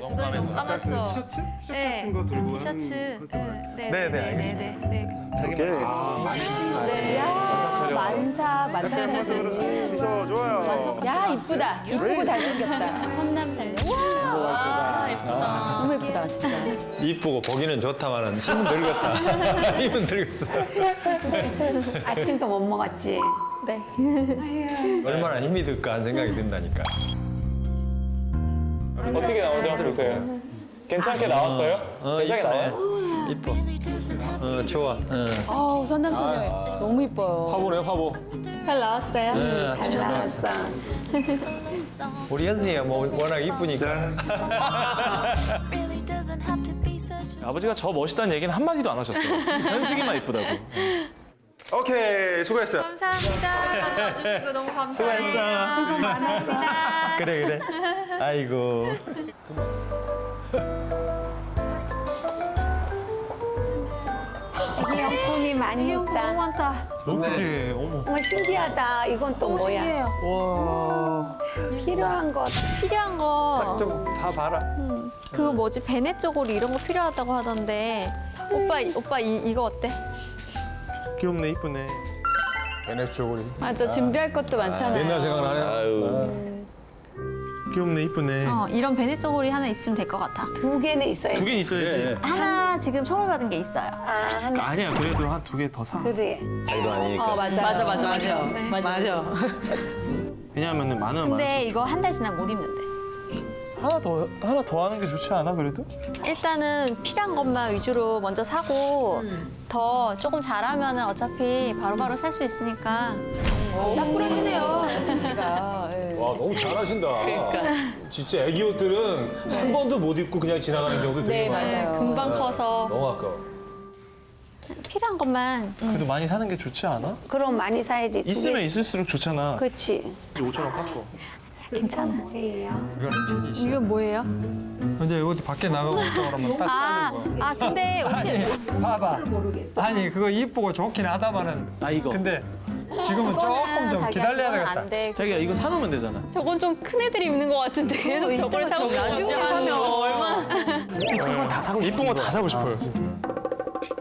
두 다리 너무 까맣죠. 티셔츠? 티셔츠 네. 같은 거 들고 티셔츠. 하는 거잖아요. 네, 네, 네, 네, 네, 네, 네. 자기 아, 네. 만사 만사 선수. 좋아요. 야 이쁘다. 이쁘고 잘생겼다. 헌남 살려. 와 예쁘다. 너무 예쁘다 진짜. 이쁘고 보기는 좋다마는 힘은 늙었다. 힘은 늙었어. 아침도 못 먹었지. 네. 얼마나 힘이 들까 하는 생각이 든다니까. 어떻게 나오죠? 보세요. 괜찮게 나왔어요? 어, 괜찮게 이쁘네. 나와요? 이뻐. 어, 좋아. 어. 아우 선남 선녀 너무 이뻐요. 화보네 화보. 잘 나왔어요. 어, 잘 나왔어. 우리 현승이가 뭐 워낙 이쁘니까. 아버지가 저 멋있다는 얘기는 한마디도 안 하셨어요. 현식이만 이쁘다고. 오케이, 수고했어요. 감사합니다. 가져와 주시고 너무 감사해요. 수고 많았습니다. 그래 그래. 아이고. 애기 용품이 많이 이게 너무 있다. 많다. 어떻게? 어머. 어머 신기하다. 이건 또 뭐야? 신기해요. 와. 필요한 것. 필요한 거 좀 다 봐라. 그거 뭐지 베네 쪼고리 이런 거 필요하다고 하던데 오빠 이- 오빠 이, 이거 어때? 귀엽네 이쁘네. 얘네 쪽으로. 맞아 준비할 것도 많잖아요. 옛날 생각나네. 아유. 귀엽네 이쁘네. 어 이런 베네 쪼고리 하나 있으면 될 것 같아. 두 개는 있어야 두 돼. 개 있어야지. 예. 하나 지금 선물 받은 게 있어요. 아 하나. 아니야 그래도 한 두 개 더 사. 그래. 자기도 아니니까. 어 맞아. 맞아 맞아 맞아 네. 맞아. 왜냐하면은 많으면 근데 이거 한 달 지나면 못 입는데. 하나 더 하나 더 하는 게 좋지 않아 그래도? 일단은 필요한 것만 위주로 먼저 사고 더 조금 잘하면은 어차피 바로바로 살 수 있으니까 딱 부러지네요. 진 씨가. 예. 와, 너무 잘하신다. 그러니까. 진짜 애기 옷들은 한 번도 못 입고 그냥 지나가는 경우도 되게 네 많아요. 맞아요. 금방 커서 너무 아까워. 필요한 것만 음. 그래도 많이 사는 게 좋지 않아? 그럼 많이 사야지. 두 있으면 개. 있을수록 좋잖아. 그렇지. 5천 원 깎고. 괜찮아. 뭐예요? 이거는 진이 이건 뭐예요? 이제 어디 밖에 나가고 있다 그러면 딱 아, 싸는 거. 아 근데 혹시 아니, 봐봐. 아니, 그거 이쁘고 좋긴 하다마는. 아, 이거. 근데 지금은 조금 좀 기다려야 되겠다. 안 돼. 자기야 이거 사놓으면 되잖아. 저건 좀 큰 애들이 입는 것 같은데 계속 저걸 사고 싶어. 나중에 사면 얼마? 이쁜 건 다 사고 싶어. 이쁜 건다 사고 싶어요.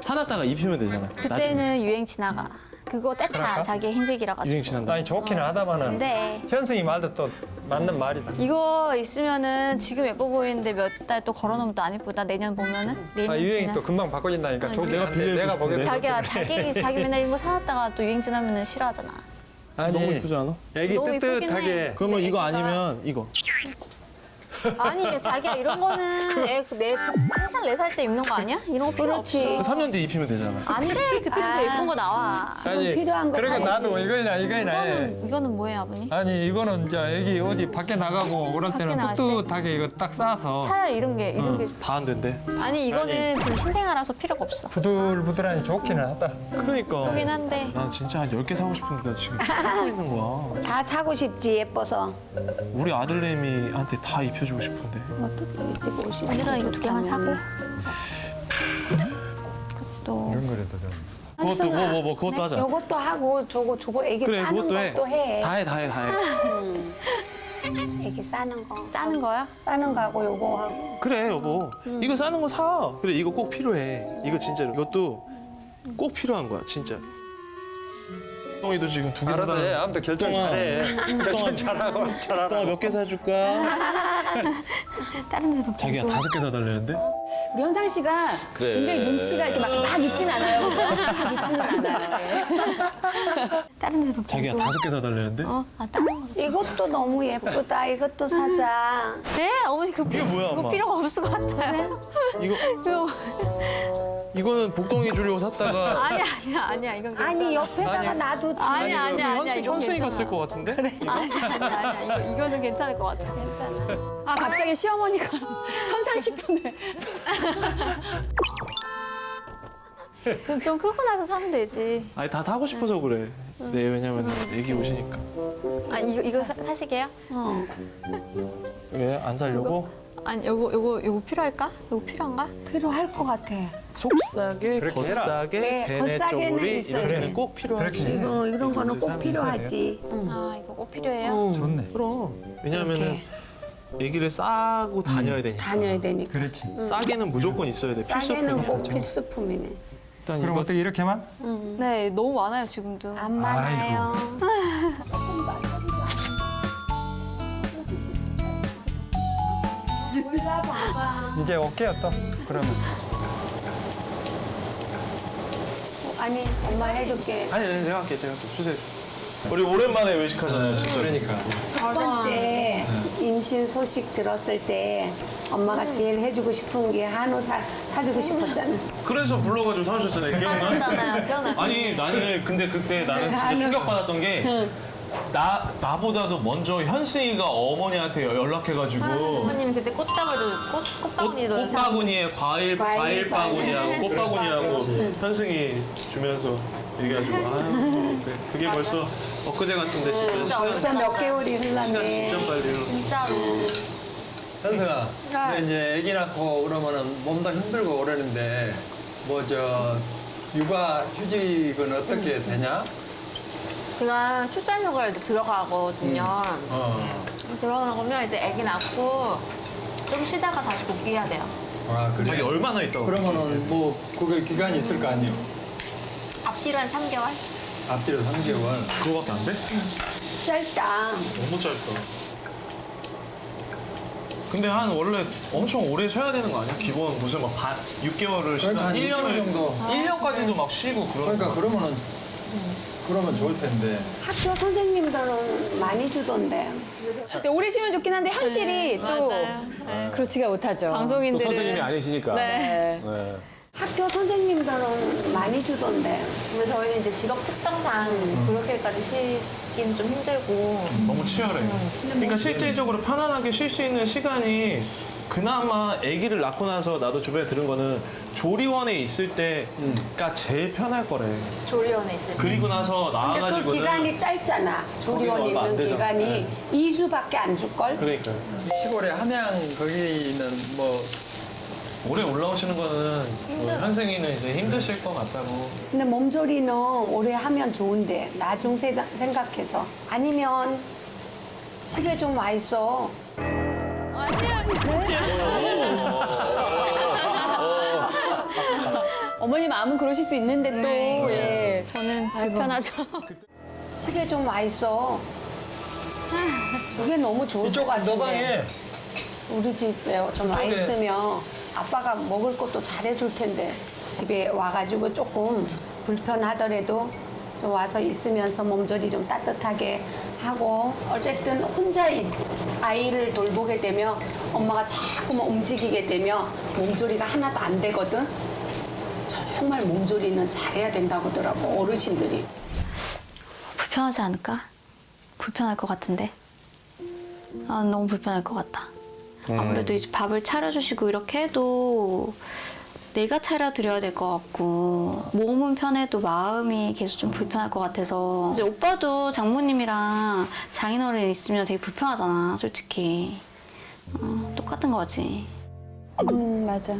사놨다가 입히면 되잖아. 그때는 유행 지나가. 그거 떼타 그럴까? 자기 흰색이라 가지고. 유행 지난다. 아니, 좋기는 하다마는. 근데 현승이 말도 또 맞는 말이다. 이거 있으면은 지금 예뻐 보이는데 몇 달 또 걸어놓으면 또 안 예쁘다. 내년 보면은 내년 아, 유행이 지나. 또 금방 바꿔진다니까. 좋긴 내가 한데 빌려줄 내가 수 보기엔. 자기야 자기 자기 맨날 이런 거 사놨다가 또 유행 지나면은 싫어하잖아. 아니, 너무 이쁘지 않아? 애기 너무 이쁘긴 뜨뜻하게. 해. 그러면 근데 이거 애기가- 아니면 이거. 아니 자기야 이런 거는 애내세살네 살 때 입는 거 아니야? 이런 거 필요 그렇지. 없어. 3년 뒤에 입히면 되잖아. 안돼 그때도 아. 예쁜 거 나와. 아니, 필요한 거 그러니까 사야지. 나도 이거나 이거나 해. 이거는 이거는 뭐예요 아버님? 아니 이거는 이제 애기 어디 밖에 나가고 그럴 밖에 때는 나갈 때? 뜨뜻하게 이거 딱 싸서 차라리 이런 게 이런 게 다 안 된대. 아니 이거는 지금 신생아라서 필요가 없어. 부들부들하니 좋기는 하다. 그러니까. 그러긴 한데 난 진짜 한 10개 사고 싶은데 나 지금 사고 있는 거야. 다 사고 싶지 예뻐서. 우리 아들내미한테 다 입혀 주고 싶은데. 어떻게 이거 두 개만 사고 또 이런 거라도 좀. 그것도 뭐 뭐 뭐 그것도 하자. 요것도 하고 저거 저거 애기 그래 싸는 그것도 해. 것도 해. 다 해 다 해 다 해. 애기 싸는 거. 싸는 거야? 싸는 거 하고 요거 하고. 그래 여보. 이거 싸는 거 사. 그래 이거 꼭 필요해. 이거 진짜로. 이것도 꼭 필요한 거야 진짜. 똥이도 지금 두개 알아서 해. 아무튼 결정. 잘해. 결정 잘하고 잘하라. 똥아 몇개 사줄까? 다른 데서 자기야. 다섯 개 사달라는데? 우리 현상 씨가 굉장히 눈치가 이렇게 막, 막 있진 않아요. 그렇죠? 막 있지는 않아요. 다른 데서 자기야. 다섯 개 사달라는데? 어? 아 다른 거. 이것도 너무 예쁘다. 이것도 사자. 네? 어머니 그 이게 뭐야, 그거 엄마? 필요가 없을 것 같아요. 이거 그거 이거는 복덩이 주려고 샀다가 아니야 아니야 아니야 이건 괜찮아. 아니 옆에다가 놔도 아니야 아니야 아니야 현승, 이건 현승이가 괜찮아. 쓸 것 같은데? 아니야 아니야 아니야 이거 이거는 괜찮을 것 같아. 아 갑자기 시어머니가 현상 씨 편을. 좀 크고 나서 사면 되지. 아니 다 사고 싶어서 그래. 네 왜냐면 애기 오시니까. 아 이거 이거 사, 사시게요? 어. 왜 안 살려고? 아니 요거 요거 요거 필요할까? 요거 필요한가? 필요할 것 같아. 속싸게, 그렇게 해라. 겉싸게, 네, 베네 겉싸게는 쪼그리 있어야 이런 돼. 게는 꼭 필요하지. 그렇지. 어, 이런 거는 꼭 필요하지. 응. 아 이거 꼭 필요해요? 응. 좋네. 그럼 왜냐면은 이렇게. 아기를 싸고 다녀야 되니까. 다녀야 되니까. 그렇지. 싸게는 무조건 있어야 돼. 싸게는 필수품. 꼭 필수품이네. 일단 그럼 이거 어떻게 이렇게만? 네, 너무 많아요 지금도. 안 많아요. 이제 또 그러면. 아니 엄마 해줄게. 아니, 아니, 제가 할게, 제가 할게. 주세요. 우리 오랜만에 외식하잖아요, 진짜. 그러니까. 첫 번째 임신 소식 들었을 때 엄마가 제일 해주고 싶은 게 한우 사, 사주고 싶었잖아. 그래서 불러가지고 사오셨잖아요. 기억나? 맞잖아요, 기억나. 아니 나는 근데 그때 나는 진짜 충격받았던 게 나, 나보다도 먼저 현승이가 어머니한테 연락해가지고. 어머님 그때 꽃다발도 꽃 꽃바구니도 꽃, 바구니에 과일, 과일 과일 바구니하고 꽃 바구니하고 현승이 주면서 얘기해가지고. 아유 그래. 그게 벌써 엊그제 같은데 진짜. 진짜 시간, 벌써 몇 개월이 시간 흘렀네. 진짜 빨리 흘러 진짜로. 현승아, 근데 이제 아기 낳고 그러면은 몸도 힘들고 그러는데 뭐 저 육아 휴직은 어떻게 되냐? 제가 출산 휴가를 들어가거든요. 어. 들어가면 이제 아기 낳고 좀 쉬다가 다시 복귀해야 돼요. 아 아니 그래. 얼마나 있다고 그러면은 뭐 그게 기간이 있을 거 아니에요? 앞뒤로 한 3개월? 앞뒤로 3개월. 그거밖에 안 돼? 짧다. 너무 짧다 근데 한 원래 엄청 오래 쉬어야 되는 거 아니야? 기본 무슨 막 반, 6개월을 쉬다 그러니까 한 1년을 6개월 정도. 1년까지도 막 쉬고 그런 그러니까 거 그러면은 그러면 좋을 텐데. 학교 선생님들은 많이 주던데. 근데 오래 쉬면 좋긴 한데 현실이 또 맞아요. 네. 그렇지가 못하죠. 또 방송인들은 선생님이 아니시니까. 네. 네. 학교 선생님들은 많이 주던데. 근데 저희는 이제 직업 특성상 그렇게까지 쉬기는 좀 힘들고 너무 치열해. 그러니까 실질적으로 편안하게 쉴 수 있는 시간이 그나마 아기를 낳고 나서 나도 주변에 들은 거는 조리원에 있을 때가 제일 편할 거래. 조리원에 있을 때. 그리고 나서 근데 그 나와가지고는 기간이 짧잖아. 조리원 얼마 안 있는 되잖아. 기간이 이 2주밖에 안 줄걸? 그러니까 시골에 함양 거기는 뭐 올해 올라오시는 거는 뭐 현생이는 이제 힘드실 것 같다고. 근데 몸조리는 오래 하면 좋은데 나중 세- 생각해서 아니면 집에 좀 와 있어. 어머니 마음은 그러실 수 있는데 또 예. 저는 불편하죠. 집에 좀와 있어. 그게 너무 좋을 것 이쪽 같은데. 너 방에 우리 집에 좀와 저기. 있으면 아빠가 먹을 것도 잘해줄 텐데 집에 와가지고 조금 불편하더라도 좀 와서 있으면서 몸조리 좀 따뜻하게 하고 어쨌든 혼자 있- 아이를 돌보게 되면 엄마가 자꾸만 움직이게 되면 몸조리가 하나도 안 되거든. 정말 몸조리는 잘해야 된다고 하더라고 어르신들이. 불편하지 않을까? 불편할 것 같은데. 아 너무 불편할 것 같다. 아무래도 이제 밥을 차려주시고 이렇게 해도 내가 차려드려야 될 것 같고 몸은 편해도 마음이 계속 좀 불편할 것 같아서 이제 오빠도 장모님이랑 장인어른 있으면 되게 불편하잖아 솔직히 어, 똑같은 거지 음 맞아.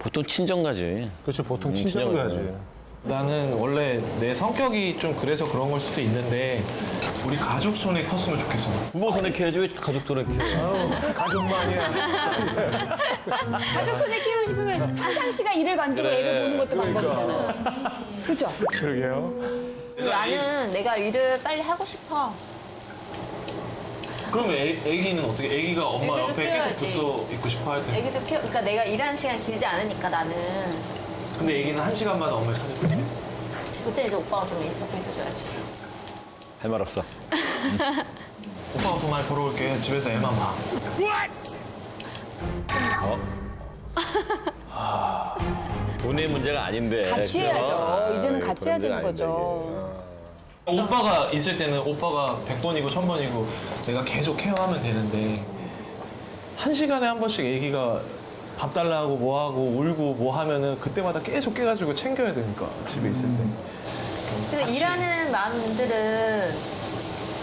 보통 친정 가지. 그렇죠. 보통 음, 친정을 가지. 나는 원래 내 성격이 좀 그래서 그런 걸 수도 있는데 우리 가족 손에 컸으면 좋겠어. 부모 손에 키워야지 왜 가족 손에 키워? 가족만이야. 가족 손에 키우고 싶으면 평상시가 일을 관두고 그래. 애를 보는 것도 방법이잖아요. 그죠? 그러게요. 나는 내가 일을 빨리 하고 싶어 그러면 애, 애기는 어떻게? 애기가 엄마 애기도 옆에 계속 키워야지. 붙어 있고 싶어 할 때. 애기도 키워 그러니까 내가 일하는 시간이 길지 않으니까 나는 근데 애기는 한 시간마다 엄마 찾아줄게. 그때 이제 오빠가 좀 옆에 있어줘야지 할 말 없어. 오빠가 돈 많이 벌어올게. 집에서 애만 봐. 돈의 문제가 아닌데. 같이 그죠? 해야죠. 아, 이제는 같이 해야 돈의 되는 문제가 아닌데, 거죠. 오빠가 있을 때는 오빠가 100번이고 1000번이고 내가 계속 케어하면 되는데 한 시간에 한 번씩 애기가 밥 달라고 뭐하고 울고 뭐 하면은 그때마다 계속 깨가지고 챙겨야 되니까 집에 있을 때. 근데 일하는 마음들은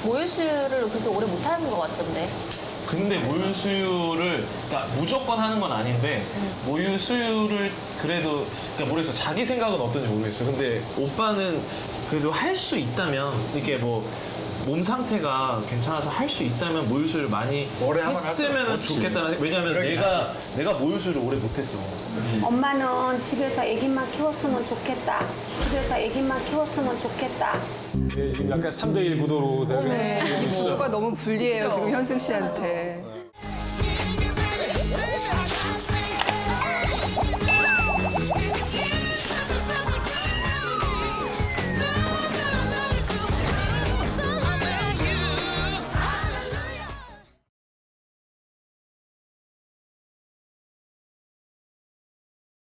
모유 수유를 그렇게 오래 못 하는 것 같던데. 근데 모유 수유를 그러니까 무조건 하는 건 아닌데 모유 수유를 그래도 그러니까 모르겠어. 자기 생각은 어떤지 모르겠어. 근데 오빠는 그래도 할 수 있다면 이렇게 뭐 몸 상태가 괜찮아서 할 수 있다면 모유수를 많이 오래 한번 했으면 좋겠다는 왜냐면 그러긴 내가 내가 모유수를 오래 못했어. 엄마는 집에서 아기만 키웠으면 좋겠다. 집에서 아기만 키웠으면 좋겠다. 네, 지금 약간 3대1 구도로 되고 네, 이 구도가 너무 불리해요 지금 현승 씨한테.